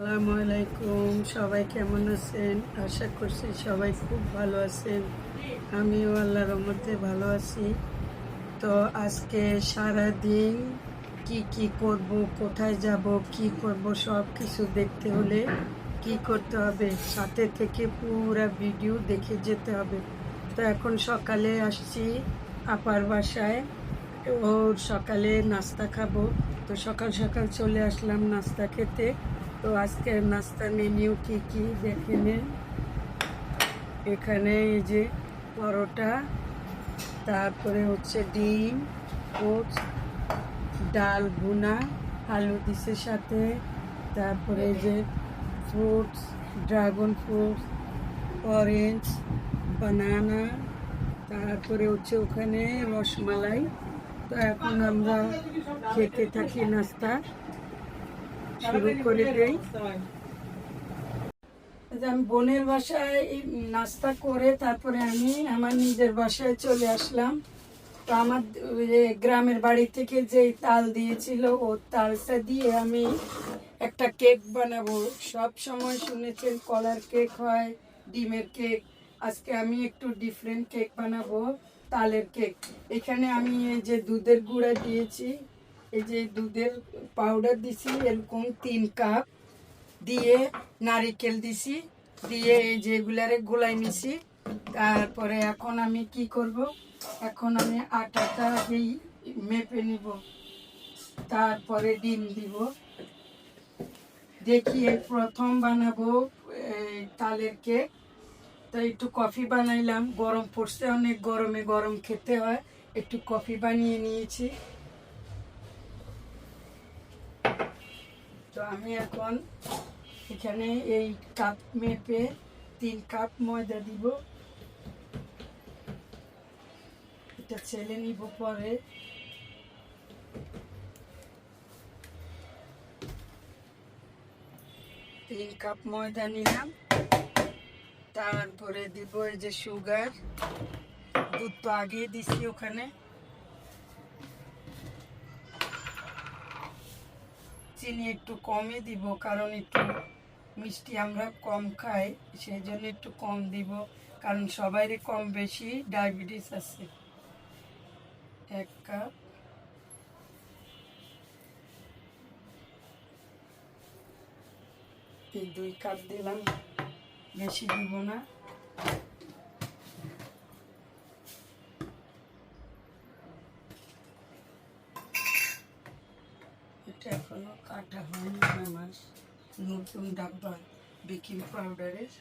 আসসালামু আলাইকুম, সবাই কেমন আছেন? আশা করছি সবাই খুব ভালো আছেন। আমিও আল্লাহর মধ্যে ভালো আছি। তো আজকে সারা দিন কি কি করব, কোথায় যাব, কি করব সব কিছু দেখতে হলে কি করতে হবে? সাথে থেকে পুরো ভিডিও দেখে যেতে হবে। তো এখন সকালে আসছি আপার বাসায়। ওর সকালে নাস্তা খাব। তো সকাল সকাল চলে আসলাম নাস্তা খেতে। তো আজকের নাস্তার মেনিউ কি কি দেখে নেন। এখানে এই যে পরোটা, তারপরে হচ্ছে ডিম, ওটস, ডাল ভুনা, আলু দিছে সাথে, তারপরে যে fruits, dragon fruits, orange, banana, তারপরে হচ্ছে ওখানে রসমালাই। তো এখন আমরা খেতে থাকি নাস্তা। শুরু করে দেই। আমি বোনের বাসায় নাস্তা করে তারপরে আমি আমার নিজের বাসায় চলে আসলাম। তো আমার গ্রামের বাড়ি থেকে যে তাল দিয়েছিল, ও তালটা দিয়ে আমি একটা কেক বানাবো। সব সময় শুনেছেন কলার কেক হয়, ডিমের কেক। আজকে আমি একটু ডিফারেন্ট কেক বানাবো, তালের কেক। এখানে আমি এই যে দুধের গুঁড়া দিয়েছি এই যে দুধের পাউডার দিছি, এরকম তিন কাপ দিয়ে নারিকেল দিছি, দিয়ে এই যেগুলারে গোলাই নিছি। তারপরে এখন আমি কি করব? এখন আমি আটাটা এই মেপে নিব। তারপরে ডিম দিব। দেখি প্রথম বানাবো তালের কেক তো একটু কফি বানাইলাম। গরম পড়ছে, অনেক গরমে গরম খেতে হয়। একটু কফি বানিয়ে নিয়েছি। তো আমি এখন এখানে এই কাপ মেপে তিন কাপ ময়দা দিব। এটা ছেলে নিব পরে। তিন কাপ ময়দা নিলাম। তারপরে দিব এই যে সুগার। দুধ তো আগে দিছি ওখানে। চিনি একটু কমই দিব, কারণ একটু মিষ্টি আমরা কম খাই সেই জন্য একটু কম দিব, কারণ সবারই কম বেশি ডায়াবেটিস আছে। এক কাপ। দুই কাপ দিলাম, বেশি দিব না। এটা এখনও কাটা হয়নি আমার নতুন ডাব্বা বেকিং পাউডারের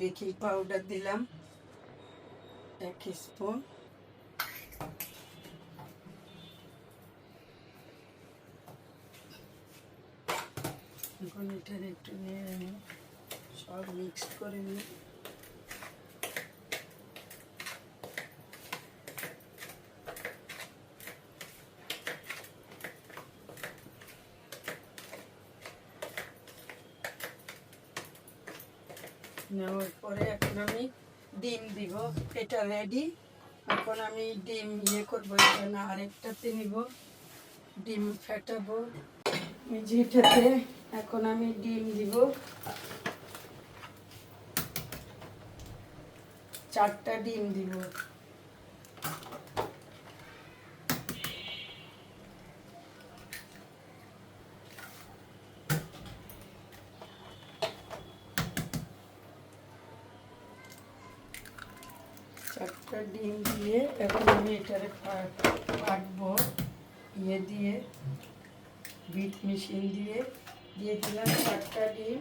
বেকিং পাউডার দিলাম এক স্পুন। এখন এটার একটু নিয়ে আমি সব মিক্স করে নিই। নেওয়ার পরে এখন আমি ডিম দিব, এটা রেডি এখন আমি ডিম ইয়ে করব, এখানে আরেকটাতে নিব। ডিম ফেটাবো। যেটাতে এখন আমি ডিম দিব। চারটা ডিম দিব। চারটা ডিম দিয়ে এখন আমি এটারে ফাটবো ইয়ে দিয়ে। বিট মেশিন দিয়ে দিয়ে দিলাম চারটা ডিম।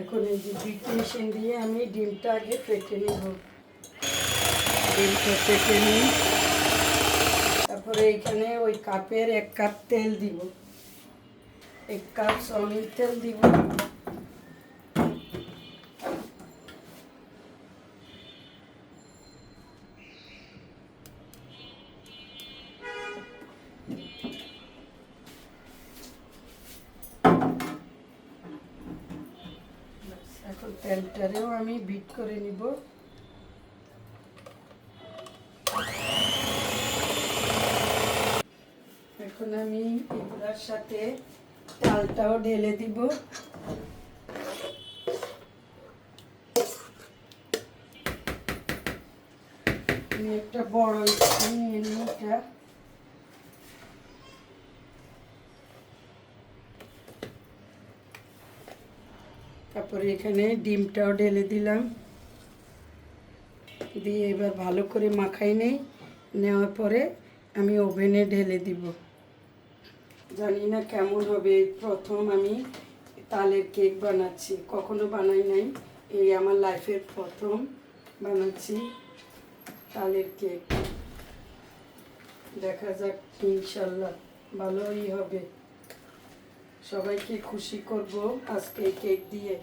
এখন এই যে বিট মেশিন দিয়ে আমি ডিমটা আগে ফেটে নেব। ডিমটা ফেটে নিই। তারপরে এইখানে ওই কাপের এক কাপ তেল দিব। এক কাপ সয়াবিন তেল দিব। তেলটারেও আমি বিট করে নিব। এখন আমি এগুলার সাথে চালটাও ঢেলে দিব। একটা বড় স্পুন তারপরে এখানে ডিমটাও ঢেলে দিলাম। দিয়ে এবার ভালো করে মাখাই নেই। নেওয়ার পরে আমি ওভেনে ঢেলে দিব। জানি না কেমন হবে। প্রথম আমি তালের কেক বানাচ্ছি। কখনো বানাই নাই। এই আমার লাইফের প্রথম বানাচ্ছি তালের কেক। দেখা যাক, ইনশাল্লাহ ভালোই হবে। সবাইকে খুশি করব আজকে কেক দিয়ে।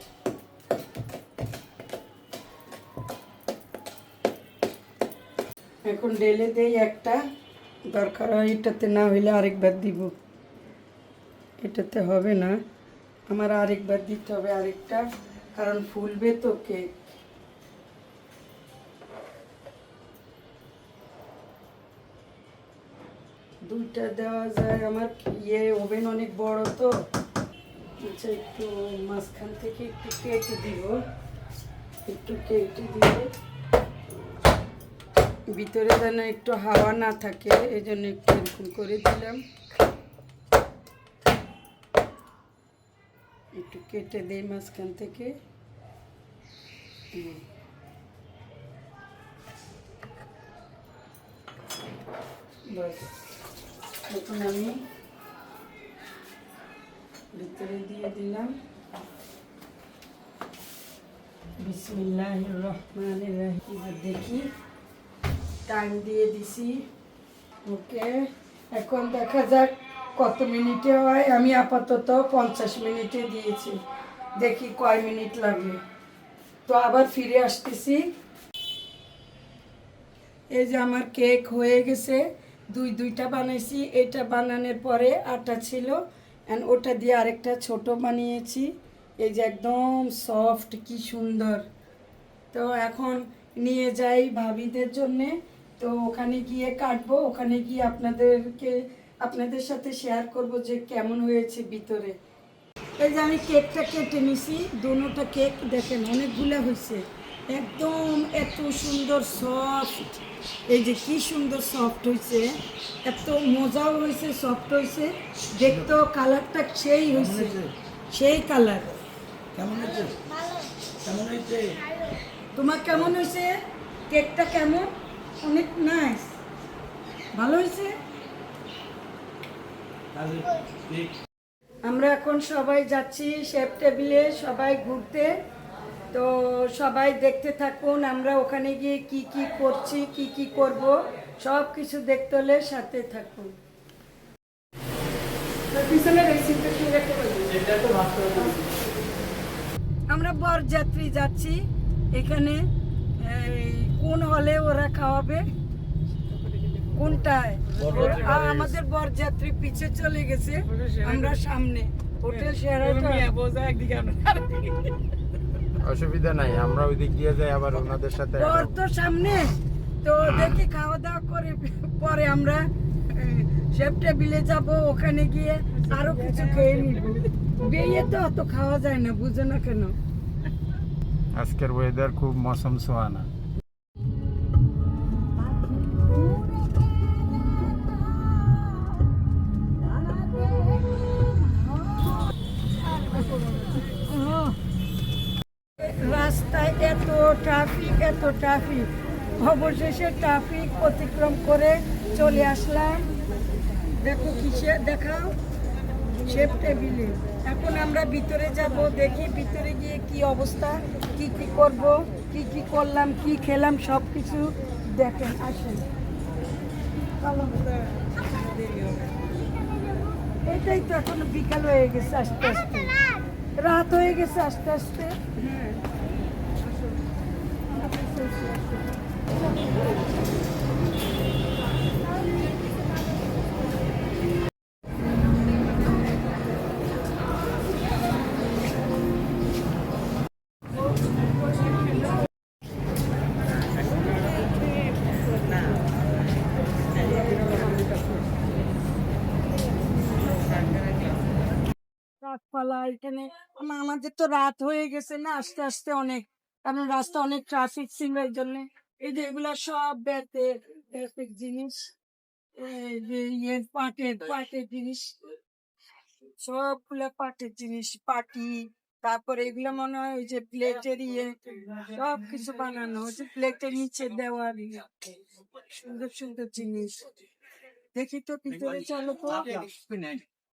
এখন ডেলে দেই একটা, দরকার হয় এটাতে না হইলে আরেকবার দিব। এটাতে হবে না। আমার আরেকবার দিতে হবে আরেকটা, কারণ ফুলবে তো কেক। দুইটা দেওয়া যায়, আমার ইয়ে ওভেন অনেক বড় তো। আচ্ছা একটু মাঝখান থেকে একটু কেটে দিব। একটু কেটে দিয়ে ভিতরে যেন একটু হাওয়া না থাকে এই জন্য একটু এরকম করে দিলাম। একটু কেটে দেই মাঝখান থেকে। বাস এখন আমি ভিতরে দিয়ে দিলাম। বিসমিল্লাহ রহমান রাহিম। দেখি টাইম দিয়ে দিছি। ওকে, এখন দেখা যাক কত মিনিটে হয়। আমি আপাতত পঞ্চাশ মিনিটে দিয়েছি। দেখি কয় মিনিট লাগে। তো আবার ফিরে আসতেছি। এই যে আমার কেক হয়ে গেছে। দুই, দুইটা বানাইছি। এটা বানানোর পরে আটা ছিল অ্যান্ড ওটা দিয়ে আরেকটা ছোট বানিয়েছি। এই যে একদম সফট কি সুন্দর। তো এখন নিয়ে যাই ভাবিদের জন্যে। তো ওখানে গিয়ে কাটবো, ওখানে গিয়ে আপনাদেরকে, আপনাদের সাথে শেয়ার করব যে কেমন হয়েছে ভিতরে। এই যে আমি কেকটা কেটে নিছি দুটোটা কেক দেখেন, অনেকগুলো হয়েছে। একদম এত সুন্দর সফট এই যে কি সুন্দর সফট হয়েছে এত মজাও হয়েছে সফট হয়েছে দেখতেও কালারটা সেই হয়েছে সেই কালার কেমন হয়েছে কেমন হয়েছে তোমার কেমন হয়েছে কেকটা কেমন? অনেক নাইস ভালো হয়েছে আমরা এখন সবাই যাচ্ছি শেফ টেবিলে সবাই ঘুরতে। তো সবাই দেখতে থাকুন আমরা ওখানে গিয়ে কি কি করছি কি কি করব সব কিছু দেখতে হলে সাথে থাকুন। আমরা বরযাত্রী যাচ্ছি এখানে কোন হলে ওরা খাওয়াবে? কোনটায়? আর আমাদের বরযাত্রী পিছে চলে গেছে আমরা সামনে। হোটেল শেয়ারাটন অসুবিধা নাই আমরা ওই দিক দিয়ে যাই আবার ওনাদের সাথে ওর তো সামনে তো দেখি খাওয়া দাওয়া করে পরে আমরা শেফ টেবিলে যাব ওখানে গিয়ে আরও কিছু খেয়ে নিব। বিয়ে তো অত খাওয়া যায় না বুঝো না কেন? আজকের ওয়েদার খুব মৌসুম সোহানা ট্রাফিক, এত ট্রাফিক। অবশেষে ট্রাফিক অতিক্রম করে চলে আসলাম। দেখো কিসে দেখাও। শেফ টেবিলে এখন আমরা ভিতরে যাব, দেখি ভিতরে গিয়ে কি অবস্থা, কি কি করব, কি কি করলাম, কি খেলাম সব কিছু দেখেন, আসেন। এটাই তো এখন বিকাল হয়ে গেছে আস্তে আস্তে। রাত হয়ে গেছে আস্তে আস্তে। হ্যাঁ। গাছপালা এখানে আমাদের তো রাত হয়ে গেছে না আস্তে আস্তে অনেক। কারণ রাস্তা অনেক ট্রাফিক ছিল এই জন্য। এই যে এগুলা সব বেতের বেতের জিনিস ইয়ের পাটের পাটের জিনিস, সবগুলা পাটের জিনিস, পাটি, তারপরে এগুলো মনে হয় ওই যে প্লেটের ইয়ে সব কিছু বানানো যে প্লেটের নিচে দেওয়ার। সুন্দর সুন্দর জিনিস। দেখি তো ভিতরে চলো তো।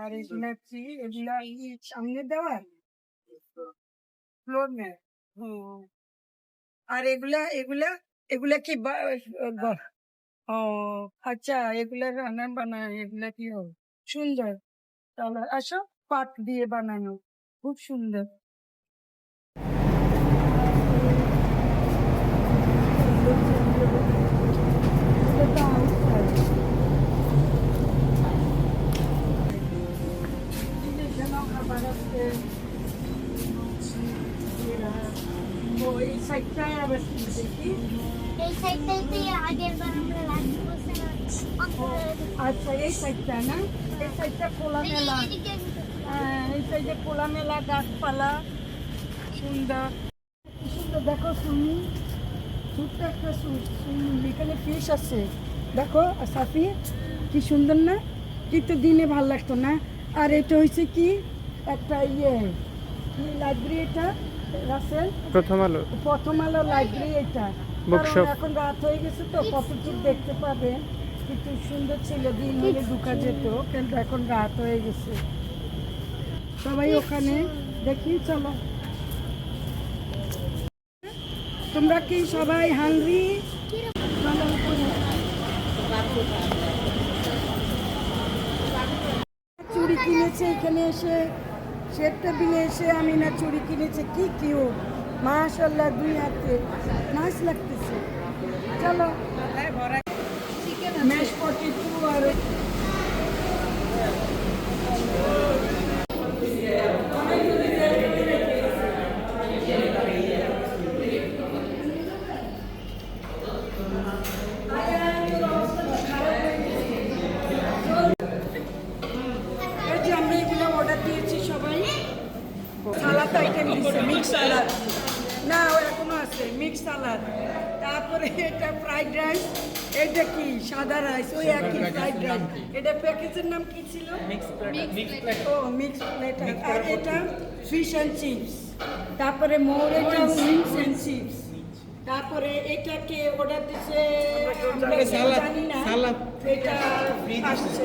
আর এগুলা কি? এগুলা সামনে দেওয়ার ফ্লোর হুম আর এগুলা এগুলা এগুলা কি ও আচ্ছা এগুলা রান্না বানায় এগুলা কি হবে সুন্দর। তাহলে আসো, পাট দিয়ে বানানো, খুব সুন্দর। এটা তো এই সাইডটাতে আগের বার আমরা লাস্ট আচ্ছা এই সাইডটা না? এই সাইডটা খোলামেলা হ্যাঁ এই সাইডে খোলামেলা গাছপালা সুন্দর। সুন্দর দেখো ছোট্ট একটা এখানে আছে। দেখো সাফি কি সুন্দর না? কিন্তু দিনে ভালো লাগতো না। আর এটা হয়েছে কি? একটা ইয়ে কি লাইব্রেরি এটা? রাসেল প্রথম আলো। প্রথম আলো লাইব্রেরি এটা. কারণ এখন রাত হয়ে গেছে তো কতটুকু দেখতে পাবে। কিন্তু সুন্দর ছিল দিন হলে ঢুকা যেত কিন্তু এখন রাত হয়ে গেছে। সবাই ওখানে দেখি চলো। তোমরা কি সবাই হাংরি উপরে। কিনেছে এখানে এসে শেপ টেবিলে এসে আমি না চুড়ি কিনেছে, কি কিউ মাশাল্লাহ দুই হাতে নাইস লাগতেছে। চলো। ম্যাশ পটেটো যে আমরা এগুলো অর্ডার দিয়েছি সবাই সালাদ আইটেম দিচ্ছে মিক্স সালাদ। না ও এখনও আছে মিক্স সালাদ। তারপরে এটা ফ্রাইড রাইস এটা কি? সাদা রাইস ওই একই ফ্রাইড রাইস এটা প্যাকেজের নাম কি ছিল? ও মিক্স প্লেট আর এটা ফিশ অ্যান্ড চিপস তারপরে মোর এটা উইংস অ্যান্ড চিপস তারপরে এটাকে অর্ডার দিছে আমরা জানি না। এটা আসছে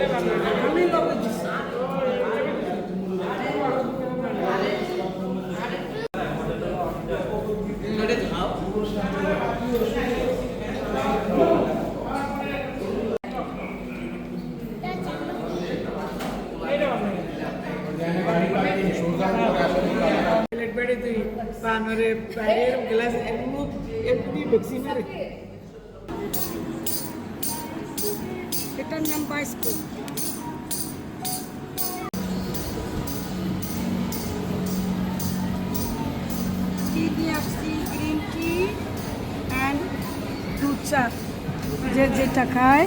এটা আসছে আমি লবণ দিছি প্লেট বেড়ে তুই পানরে বাইরের গ্লাস এমনি এমনি ঢুকছি না রে এটার নাম বাইস্কো টি দিয়ে আসছি গ্রিন টি অ্যান্ড দুধ চা যে যেটা খায়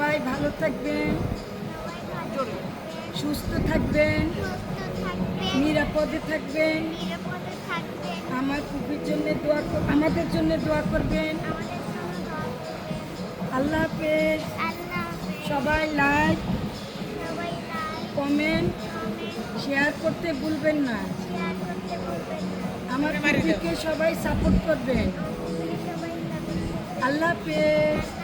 সবাই ভালো থাকবেন। সুস্থ থাকবেন। নিরাপদে থাকবেন। আমার কুকুর জন্য দোয়া আমাদের জন্য দোয়া করবেন। আল্লাহ হাফেজ। সবাই লাইক, কমেন্ট, শেয়ার করতে ভুলবেন না। আমার টিভিকে সবাই সাপোর্ট করবেন। আল্লাহ হাফেজ।